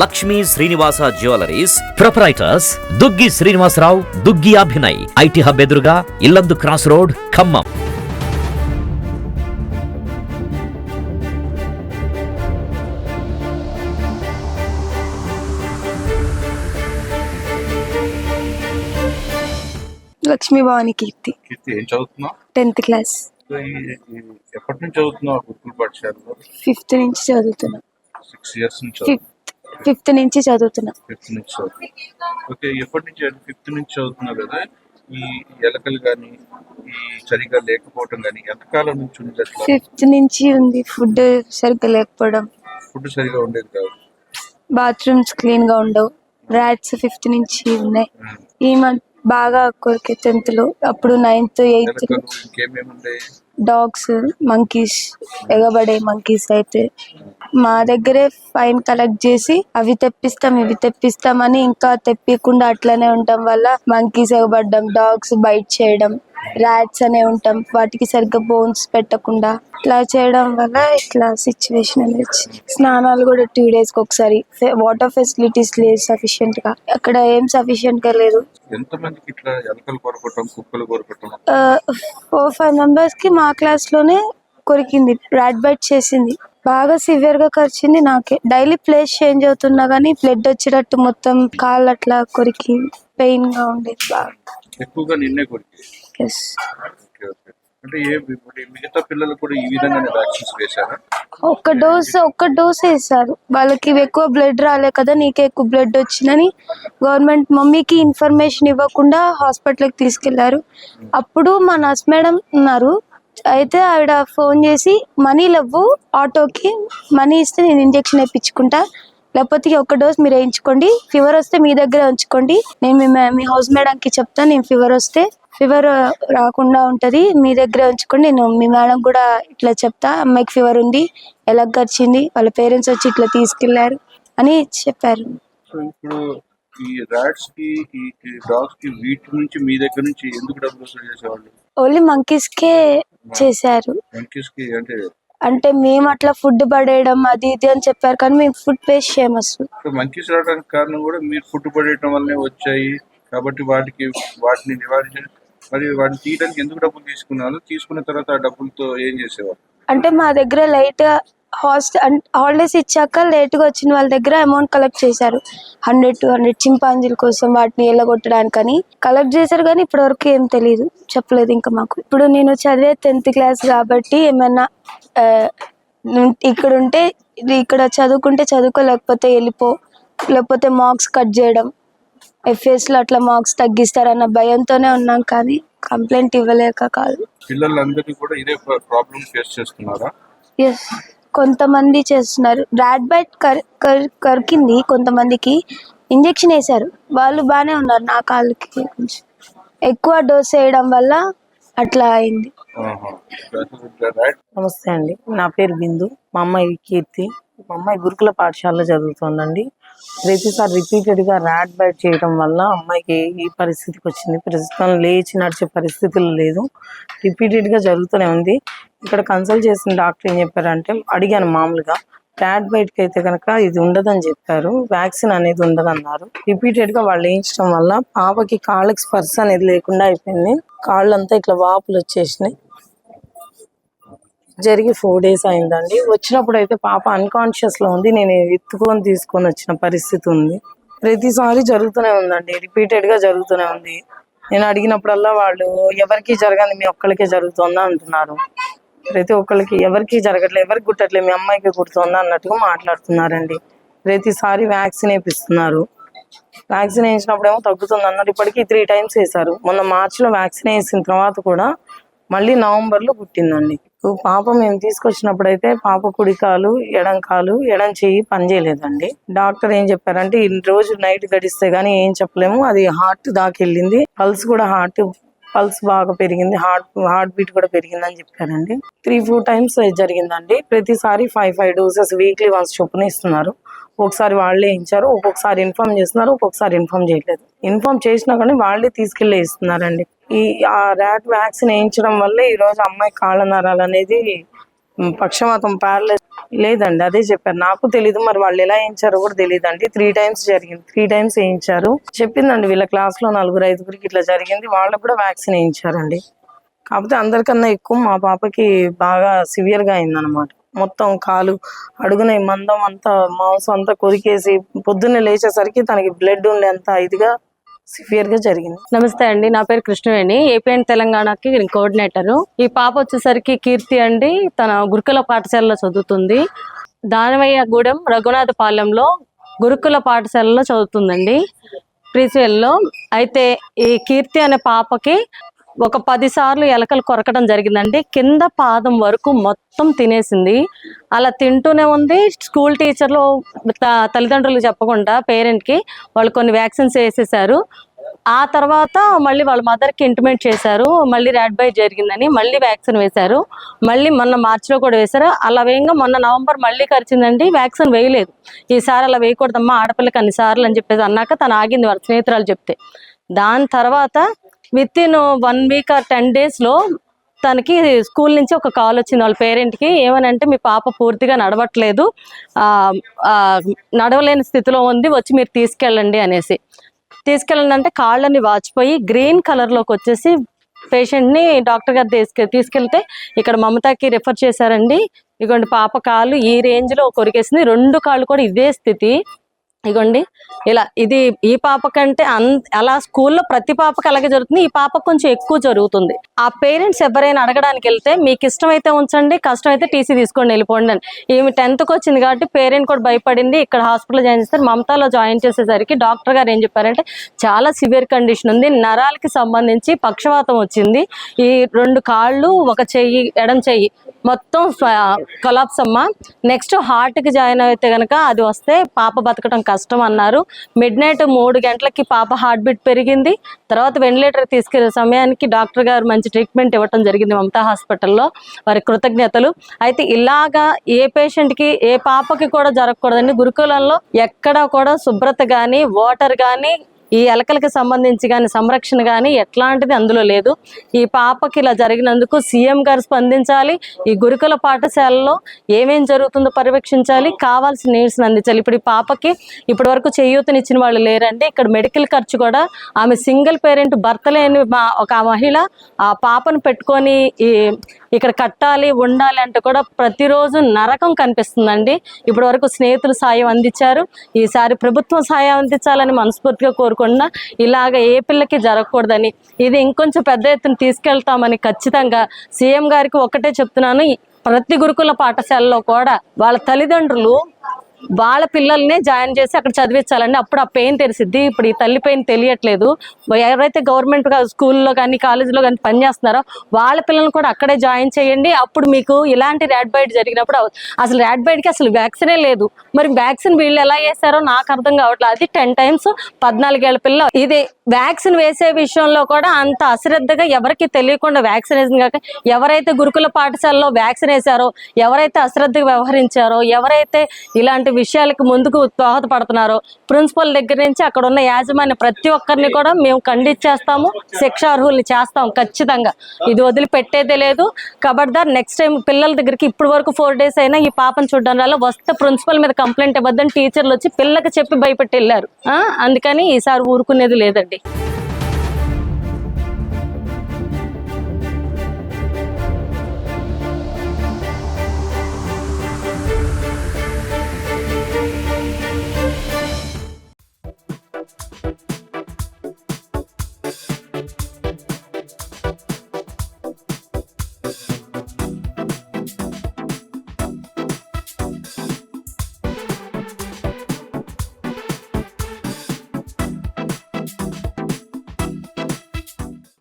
Lakshmi Srinivasa jewelleries proprietors Duggi Srinivasarao Duggi Abhinay IT hub ఎదురుగా Yellandu cross road Khammam. Lakshmi Bhavani Keerthi. Keerthi ఏం చదువుతున్నావు? Tenth class. ఎప్పటి నుంచి చదువుతున్నావు గురుకుల పాఠశాలలో ఫిఫ్త్ నుంచి చదువుతున్నా. సిక్స్ ఇయర్స్ నుంచి ఫిఫ్త్ నుంచి చదువుతున్నా. ఫిఫ్త్ నుంచి ఓకే ఎప్పటి నుంచి ఫిఫ్త్ నుంచి చదువుతున్నావు కదా? ఈ ఎలకలు కానీ ఈ సరిగా లేకపోవటం కానీ ఎంతకాలం నుంచి ఉంది ఫిఫ్త్ నుంచి ఉంది ఫుడ్ సరిగ్గా లేకపోవడం. ఫుడ్ సరిగా ఉండేది కాదు. బాత్రూమ్స్ క్లీన్గా ఉండవు. ర్యాట్స్ ఫిఫ్త్ నుంచి ఉన్నాయి. ఈ మంత్ బాగా కొరికే టెన్త్లో అప్పుడు నైన్త్ ఎయిత్ డాగ్స్ మంకీస్ ఎగబడే మంకీస్ అయితే మా దగ్గరే ఫైన్ కలెక్ట్ చేసి అవి తెప్పిస్తాం ఇవి తెప్పిస్తామని ఇంకా తెప్పికుండా అట్లనే ఉండటం వల్ల మంకీస్ ఎగబడడం డాగ్స్ బైట్ చేయడం ర్యాట్స్ అనే ఉంటాం. వాటికి సరిగ్గా బోన్స్ పెట్టకుండా ఇట్లా చేయడం వల్ల ఇట్లా సిచ్యువేషన్ అనేది. స్నానాలు కూడా టూ డేస్కి ఒకసారి. వాటర్ ఫెసిలిటీస్ లేదు సఫిషియెంట్గా. అక్కడ ఏం సఫిషియెంట్గా లేదు. ఫోర్ ఫైవ్ మెంబర్స్కి మా క్లాస్లోనే కొరికింది. ర్యాట్ బైట్ చేసింది. బాగా సివియర్గా కరిచింది నాకే. డైలీ ప్లేస్ చేంజ్ అవుతున్నా కానీ బ్లడ్ వచ్చేటట్టు మొత్తం కాళ్ళు అట్లా కొరికి పెయిన్గా ఉండేది బాగా. ఎక్కువగా నిన్నే కొరికి ఎస్ ఓకే ఓకే. అంటే ఏ ఇప్పుడు ఈ మిగతా పిల్లలు కూడా ఈ విధంగానే వ్యాక్సిన్స్ వేశారా? ఒక్క డోస్ ఒక్క డోస్ వేసారు వాళ్ళకి ఎక్కువ బ్లడ్ రాలే కదా నీకే ఎక్కువ బ్లడ్ వచ్చిందని గవర్నమెంట్ మమ్మీకి ఇన్ఫర్మేషన్ ఇవ్వకుండా హాస్పిటల్కి తీసుకెళ్ళారు. అప్పుడు మా నర్స్ మేడం ఉన్నారు. అయితే ఆవిడ ఫోన్ చేసి మనీ లేవు ఆటోకి మనీ ఇస్తే నేను ఇంజెక్షన్ వేయించుకుంటా. లేకపోతే ఈ ఒక్క డోస్ మీరు వేయించుకోండి. ఫీవర్ వస్తే మీ దగ్గరే ఉంచుకోండి. నేను మీ మే- హౌస్ మేడంకి చెప్తాను నేను ఫీవర్ వస్తే ఫీవర్ రాకుండా ఉంటది. మీ దగ్గరే ఉంచుకోండి. నేను మీ మేడం కూడా ఇట్లా చెప్తా అమ్మాయికి ఫీవర్ ఉంది ఎలా గడిచింది వాళ్ళ పేరెంట్స్ వచ్చి ఇట్లా తీసుకెళ్ళారు అని చెప్పారు. సో ఇప్పుడు ఈ ర్యాట్స్కి ఈ డాగ్స్కి వీటి నుంచి మీ దగ్గర నుంచి ఎందుకు డబ్బులు వసూలు చేసేవాళ్ళు? ఓన్లీ మంకీస్ కే చేశారు. అంటే మేము అట్లా ఫుడ్ పడేయడం అది ఇది అని చెప్పారు కానీ మేము ఫుడ్ పేస్ట్ చేయము అసలు. మంకీస్ రావడానికి కారణం కూడా మీరు ఫుడ్ పడేయటం వల్లనే వచ్చాయి. కాబట్టి వాటికి వాటిని నివారించ మరి వాటిని తీయడానికి ఎందుకు డబ్బులు తీసుకున్నారు? తీసుకున్న తర్వాత ఆ డబ్బులతో ఏం చేసేవారు అంటే మా దగ్గర లైట్ హాస్ట్ హాలిడేస్ ఇచ్చాక లేట్గా వచ్చిన వాళ్ళ దగ్గర అమౌంట్ కలెక్ట్ చేశారు. హండ్రెడ్ టూ హండ్రెడ్ చింపాంజీల కోసం వాటిని ఎల్లగొట్టడానికని. కలెక్ట్ చేశారు కానీ ఇప్పటి వరకు ఏం తెలియదు చెప్పలేదు ఇంకా మాకు. ఇప్పుడు నేను చదివే టెన్త్ క్లాస్ కాబట్టి ఉం- ఇక్కడ ఉంటే ఇక్కడ చదువుకుంటే చదువుకో లేకపోతే వెళ్ళిపో. లేకపోతే మార్క్స్ కట్ చేయడం. ఎఫ్ఎస్లో అట్లా మార్క్స్ తగ్గిస్తారన్న భయంతోనే ఉన్నాం కానీ కంప్లైంట్ ఇవ్వలేక కాదు. పిల్లలందరినీ కూడా ఇదే ప్రాబ్లం ఫేస్ చేస్తున్నారా? ఎస్ కొంతమంది చేస్తున్నారు. ర్యాట్ బైట్ కర్ కర్ కరికింది కొంతమందికి. ఇంజెక్షన్ వేశారు. వాళ్ళు బాగానే ఉన్నారు నా కాళ్ళకి ఎక్కువ డోస్ వేయడం వల్ల అట్లా అయింది. నమస్తే అండి. నా పేరు బిందు. మా అమ్మాయి కీర్తి. మా అమ్మాయి గురుకుల పాఠశాలలో చదువుతోందండి. ప్రతిసారి రిపీటెడ్గా ర్యాట్ బైట్ చేయడం వల్ల అమ్మాయికి ఈ పరిస్థితికి వచ్చింది. ప్రస్తుతం లేచి నడిచే పరిస్థితులు లేదు. రిపీటెడ్గా జరుగుతూనే ఉంది. ఇక్కడ కన్సల్ట్ చేసిన డాక్టర్ ఏం చెప్పారంటే అడిగాను మామూలుగా ప్యాడ్ బైట్ అయితే కనుక ఇది ఉండదని చెప్పారు వ్యాక్సిన్ అనేది ఉండదన్నారు. రిపీటెడ్గా వాళ్ళు వేయించడం వల్ల పాపకి కాళ్ళకి స్పర్శ అనేది లేకుండా అయిపోయింది. కాళ్ళంతా ఇట్లా వాపులు వచ్చేసినాయి. జరిగి ఫోర్ డేస్ అయిందండి. వచ్చినప్పుడు అయితే పాప అన్కాన్షియస్లో ఉంది. నేను ఎత్తుకొని తీసుకొని వచ్చిన పరిస్థితి ఉంది. ప్రతిసారి జరుగుతూనే ఉందండి. రిపీటెడ్గా జరుగుతూనే ఉంది. నేను అడిగినప్పుడల్లా వాళ్ళు ఎవరికి జరగని మీ ఒక్కరికే జరుగుతుందా అంటున్నారు. ప్రతి ఒక్కరికి ఎవరికి జరగట్లేదు ఎవరికి గుట్టట్లేదు మీ అమ్మాయికి గుర్తుందా అన్నట్టుగా మాట్లాడుతున్నారండి. ప్రతిసారి వ్యాక్సిన్ వేపిస్తున్నారు వ్యాక్సిన్ వేసినప్పుడు ఏమో తగ్గుతుంది అన్నారు. ఇప్పటికీ త్రీ టైమ్స్ వేశారు. మొన్న మార్చిలో వ్యాక్సిన్ వేసిన తర్వాత కూడా మళ్ళీ నవంబర్లో పుట్టిందండి పాప మేము తీసుకొచ్చినప్పుడు అయితే పాప కుడికాలు ఎడం కాలు ఎడం చెయ్యి పనిచేయలేదండి. డాక్టర్ ఏం చెప్పారంటే ఈ రోజు నైట్ గడిస్తే గానీ ఏం చెప్పలేము. అది హార్ట్ దాకెళ్ళింది. పల్స్ కూడా హార్ట్ పల్స్ బాగా పెరిగింది. హార్ట్ హార్ట్ బీట్ కూడా పెరిగిందని చెప్పారండి. త్రీ ఫోర్ టైమ్స్ జరిగిందండి. ప్రతిసారి five five doses weekly once చొప్పున ఇస్తున్నారు. ఒకసారి వాళ్ళే ఇచ్చారు ఒక్కొక్కసారి ఇన్ఫార్మ్ చేస్తున్నారు ఒక్కొక్కసారి ఇన్ఫార్మ్ చేయట్లేదు. ఇన్ఫార్మ్ చేసినా కానీ వాళ్ళే తీసుకెళ్ళి ఇస్తున్నారండి. ఈ ఆ ర్యాట్ వ్యాక్సిన్ వేయించడం వల్ల ఈ రోజు అమ్మాయి కాళ్ళ నరాలు అనేది పక్షవాతం ప్యారలైజ్ లేదండి అదే చెప్పారు నాకు తెలీదు మరి వాళ్ళు ఎలా వేయించారో కూడా తెలియదు అండి త్రీ టైమ్స్ జరిగింది. త్రీ టైమ్స్ వేయించారు. చెప్పిందండి వీళ్ళ క్లాస్లో నలుగురు ఐదుగురికి ఇట్లా జరిగింది. వాళ్ళకు కూడా వ్యాక్సిన్ వేయించారండి. కాకపోతే అందరికన్నా ఎక్కువ మా పాపకి బాగా సివియర్గా అయిందనమాట మొత్తం కాలు అడుగున మందం అంతా మాంసం అంతా కొరికేసి పొద్దున్నే లేచేసరికి తనకి బ్లడ్ ఉండేంత ఇదిగా సివియర్గా జరిగింది. నమస్తే అండి నా పేరు కృష్ణవేణి. ఏపీ అండ్ తెలంగాణకి కోఆర్డినేటర్. ఈ పాప వచ్చేసరికి కీర్తి అండి తన గురుకుల పాఠశాలలో చదువుతుంది. దానవయ్యగూడెం రఘునాథపాలెంలో గురుకుల పాఠశాలలో చదువుతుందండి. ప్రీసివెల్లో అయితే ఈ కీర్తి అనే పాపకి ఒక పది సార్లు ఎలకలు కొరకడం జరిగిందండి. కింద పాదం వరకు మొత్తం తినేసింది. అలా తింటూనే ఉంది. స్కూల్ టీచర్లు త- తల్లిదండ్రులు చెప్పకుండా పేరెంట్కి వాళ్ళు కొన్ని వ్యాక్సిన్స్ వేసేసారు. ఆ తర్వాత మళ్ళీ వాళ్ళ మదర్కి ఇంటిమేట్ చేశారు. మళ్ళీ ర్యాడ్ బై జరిగిందని మళ్ళీ వ్యాక్సిన్ వేశారు. మళ్ళీ మొన్న మార్చిలో కూడా వేశారు. అలా వేయంగా మొన్న నవంబర్ మళ్ళీ ఖర్చిందండి వ్యాక్సిన్ వేయలేదు. ఈసారి అలా వేయకూడదమ్మా ఆడపిల్లకి అన్నిసార్లు అని చెప్పేసి అన్నాక తను ఆగింది వాళ్ళ స్నేహితురాలు చెప్తే. దాని తర్వాత with in one week or ten డేస్లో తనకి స్కూల్ నుంచి ఒక కాల్ వచ్చింది వాళ్ళ పేరెంట్కి. ఏమనంటే మీ పాప పూర్తిగా నడవట్లేదు. నడవలేని స్థితిలో ఉంది. వచ్చి మీరు తీసుకెళ్ళండి అనేసి. తీసుకెళ్ళండి అంటే కాళ్ళని వాచిపోయి గ్రీన్ కలర్లోకి వచ్చేసి పేషెంట్ని డాక్టర్ గారు తీసుకె తీసుకెళ్తే ఇక్కడ మమతాకి రిఫర్ చేశారండి. ఇగోండి పాప కాలు ఈ రేంజ్లో కొరికేసింది. రెండు కాళ్ళు కూడా ఇదే స్థితి. ఇగోండి ఇలా ఇది ఈ పాప కంటే అలా స్కూల్లో ప్రతి పాపకి అలాగే జరుగుతుంది. ఈ పాపకు కొంచెం ఎక్కువ జరుగుతుంది. ఆ పేరెంట్స్ ఎవరైనా అడగడానికి వెళ్తే మీకు ఇష్టమైతే ఉంచండి కష్టం అయితే టీసీ తీసుకొని వెళ్ళిపోండి అని. ఈమె టెన్త్కి వచ్చింది కాబట్టి పేరెంట్ కూడా భయపడింది. ఇక్కడ హాస్పిటల్ జాయిన్ చేస్తారు మమతాలో జాయిన్ చేసేసరికి డాక్టర్ గారు ఏం చెప్పారంటే చాలా సివియర్ కండిషన్ ఉంది. నరాలకి సంబంధించి పక్షవాతం వచ్చింది. ఈ రెండు కాళ్ళు ఒక చెయ్యి ఎడం చెయ్యి మొత్తం కొలాప్స్ అమ్మ. నెక్స్ట్ హార్ట్కి జాయిన్ అయితే కనుక అది వస్తే పాప బతకడం కష్టం అన్నారు. మిడ్ నైట్ మూడు గంటలకి పాప హార్ట్ బీట్ పెరిగింది. తర్వాత వెంటిలేటర్ తీసుకెళ్ళే సమయానికి డాక్టర్ గారు మంచి ట్రీట్మెంట్ ఇవ్వటం జరిగింది మమతా హాస్పిటల్లో. వారి కృతజ్ఞతలు. అయితే ఇలాగా ఏ పేషెంట్కి ఏ పాపకి కూడా జరగకూడదండి. గురుకులంలో ఎక్కడ కూడా శుభ్రత కానీ వాటర్ కానీ ఈ ఎలకలకి సంబంధించి కానీ సంరక్షణ కానీ ఎట్లాంటిది అందులో లేదు. ఈ పాపకి ఇలా జరిగినందుకు సీఎం గారు స్పందించాలి. ఈ గురుకుల పాఠశాలలో ఏమేం జరుగుతుందో పర్యవేక్షించాలి. కావాల్సిన నీడ్స్ని అందించాలి. ఇప్పుడు ఈ పాపకి ఇప్పటి వరకు చేయూతనిచ్చిన వాళ్ళు లేరండి. ఇక్కడ మెడికల్ ఖర్చు కూడా ఆమె సింగిల్ పేరెంట్ భర్త లేని మా ఒక మహిళ ఆ పాపను పెట్టుకొని ఈ ఇక్కడ కట్టాలి ఉండాలి అంటే కూడా ప్రతిరోజు నరకం కనిపిస్తుందండి. ఇప్పటి వరకు స్నేహితులు సాయం అందించారు. ఈసారి ప్రభుత్వం సాయం అందించాలని మనస్ఫూర్తిగా కోరుకున్నా ఇలాగ ఏ పిల్లకి జరగకూడదని. ఇది ఇంకొంచెం పెద్ద ఎత్తున తీసుకెళ్తామని ఖచ్చితంగా సీఎం గారికి ఒకటే చెప్తున్నాను. ప్రతి గురుకుల పాఠశాలలో కూడా వాళ్ళ తల్లిదండ్రులు వాళ్ళ పిల్లల్ని జాయిన్ చేసి అక్కడ చదివించాలండి. అప్పుడు ఆ పెయిన్ తెలిసిద్ది. ఇప్పుడు ఈ తల్లి పెయిన్ తెలియట్లేదు. ఎవరైతే గవర్నమెంట్ స్కూల్లో కానీ కాలేజీలో కానీ పనిచేస్తున్నారో వాళ్ళ పిల్లల్ని కూడా అక్కడే జాయిన్ చేయండి. అప్పుడు మీకు ఇలాంటి ర్యాడ్ బైట్ జరిగినప్పుడు అసలు ర్యాడ్ బైట్కి అసలు వ్యాక్సినే లేదు. మరి వ్యాక్సిన్ వీళ్ళు ఎలా వేసారో నాకు అర్థం కావట్లేదు అది టెన్ టైమ్స్ పద్నాలుగేళ్ళ పిల్ల. ఇది వ్యాక్సిన్ వేసే విషయంలో కూడా అంత అశ్రద్ధగా ఎవరికి తెలియకుండా వ్యాక్సినేషన్ కాక ఎవరైతే గురుకుల పాఠశాలలో వ్యాక్సిన్ వేశారో ఎవరైతే అశ్రద్ధగా వ్యవహరించారో ఎవరైతే ఇలాంటి విషయాలకు ముందుకు దోహదపడుతున్నారు. ప్రిన్సిపల్ దగ్గర నుంచి అక్కడ ఉన్న యాజమాన్య ప్రతి ఒక్కరిని కూడా మేము ఖండించేస్తాము శిక్షార్హుల్ని చేస్తాం ఖచ్చితంగా. ఇది వదిలిపెట్టేదే లేదు. కబడ్దార్ నెక్స్ట్ టైం పిల్లల దగ్గరికి ఇప్పటి వరకు ఫోర్ డేస్ అయినా ఈ పాపను చూడడం వల్ల వస్తే ప్రిన్సిపల్ మీద కంప్లైంట్ ఇవ్వద్దని టీచర్లు వచ్చి పిల్లకి చెప్పి భయపెట్టి వెళ్ళారు. ఆ, అందుకని ఈసారి ఊరుకునేది లేదండి.